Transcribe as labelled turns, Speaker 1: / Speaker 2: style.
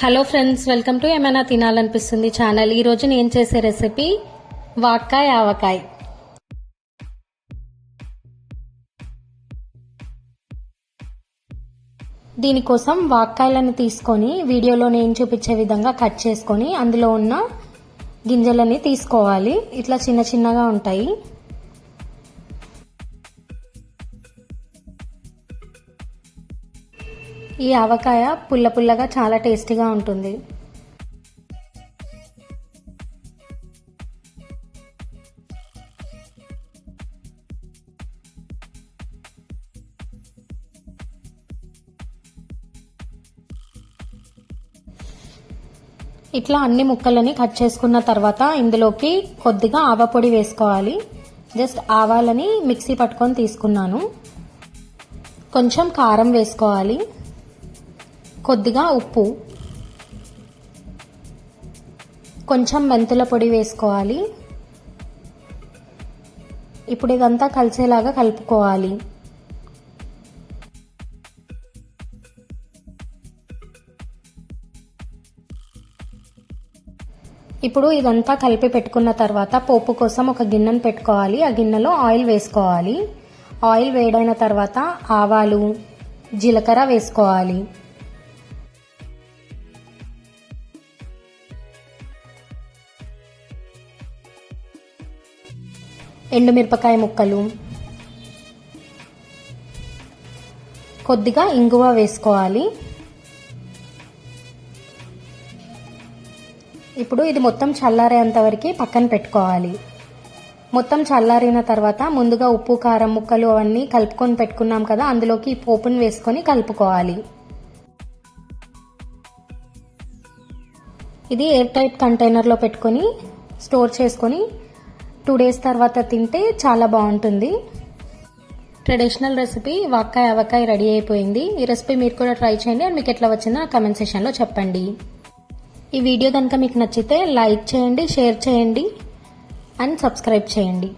Speaker 1: Hello friends welcome to ఏమైనా తినాలనిపిస్తుంది channel ఈరోజు నేను చేసే రెసిపీ వాక్కాయ్ ఆవకాయ్. దీనికోసం వాక్కాయలను తీసుకొని వీడియోలో నేను చూపించే విధంగా కట్ చేసుకొని అందులో ఉన్న గింజలని తీసుకోవాలి. ఇట్లా చిన్న చిన్నగా ఉంటాయి. ఈ ఆవకాయ పుల్ల పుల్లగా చాలా టేస్టీగా ఉంటుంది. ఇట్లా అన్ని ముక్కలని కట్ చేసుకున్న తర్వాత ఇందులోకి కొద్దిగా ఆవపొడి వేసుకోవాలి. జస్ట్ ఆవాలని మిక్సీ పట్టుకొని తీసుకున్నాను. కొంచెం కారం వేసుకోవాలి. కొద్దిగా ఉప్పు. కొంచెం మెంతుల పొడి వేసుకోవాలి. ఇప్పుడు ఇదంతా కలిసేలాగా కలుపుకోవాలి. ఇప్పుడు ఇదంతా కలిపి పెట్టుకున్న తర్వాత పోపు కోసం ఒక గిన్నెను పెట్టుకోవాలి. ఆ గిన్నెలో ఆయిల్ వేసుకోవాలి. ఆయిల్ వేడైన తర్వాత ఆవాలు జీలకర్ర వేసుకోవాలి. ఎండుమిరపకాయ ముక్కలు. కొద్దిగా ఇంగువ వేసుకోవాలి. ఇప్పుడు ఇది మొత్తం చల్లారేంత వరకు పక్కన పెట్టుకోవాలి. మొత్తం చల్లారిన తర్వాత ముందుగా ఉప్పు కారం ముక్కలు అవన్నీ కలుపుకొని పెట్టుకున్నాం కదా అందులోకి పోపును వేసుకొని కలుపుకోవాలి. ఇది ఎయిర్ టైట్ కంటైనర్లో పెట్టుకొని స్టోర్ చేసుకొని టూ డేస్ తర్వాత తింటే చాలా బాగుంటుంది. ట్రెడిషనల్ రెసిపీ వాక్కాయ అవకాయ రెడీ అయిపోయింది. ఈ రెసిపీ మీరు కూడా ట్రై చేయండి అండ్ మీకు ఎట్లా వచ్చిందో కమెంట్ సెషన్లో చెప్పండి. ఈ వీడియో కనుక మీకు నచ్చితే లైక్ చేయండి షేర్ చేయండి అండ్ సబ్స్క్రైబ్ చేయండి.